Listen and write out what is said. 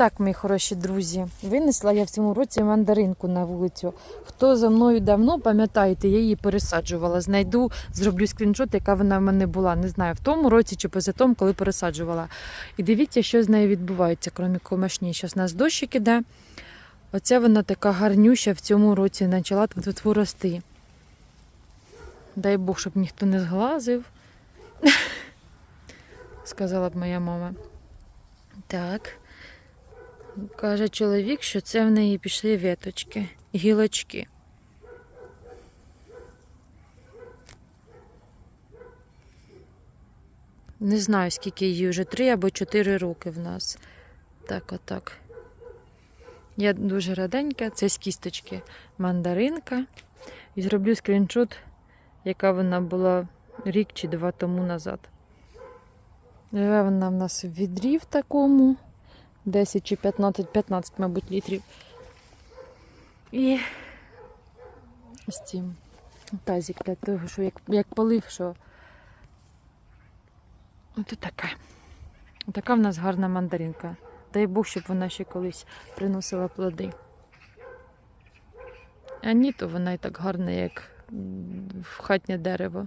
так, мої хороші друзі, винесла я в цьому році мандаринку на вулицю. Хто за мною давно, пам'ятаєте, я її пересаджувала. Знайду, зроблю скріншот, яка вона в мене була. Не знаю, в тому році чи поза тому, коли пересаджувала. І дивіться, що з нею відбувається, крім комашні. Зараз нас дощик іде. Оця вона така гарнюща в цьому році почала тут, тут рости. Дай Бог, щоб ніхто не зглазив. Сказала б моя мама. Так. Каже чоловік, що це в неї пішли веточки, гілочки. Не знаю, скільки їй вже три або чотири роки в нас. Так, отак. Я дуже раденька, це з кісточки мандаринка. І зроблю скріншот, яка вона була рік чи два тому назад. Живе вона в нас в відрі в такому. 10 чи 15, 15, мабуть, літрів. І з цим тазик для того, що як, як полив, що. Ото така. Така в нас гарна мандаринка. Дай Бог, щоб вона ще колись приносила плоди. А ні, то вона і так гарна, як в хатнє дерево.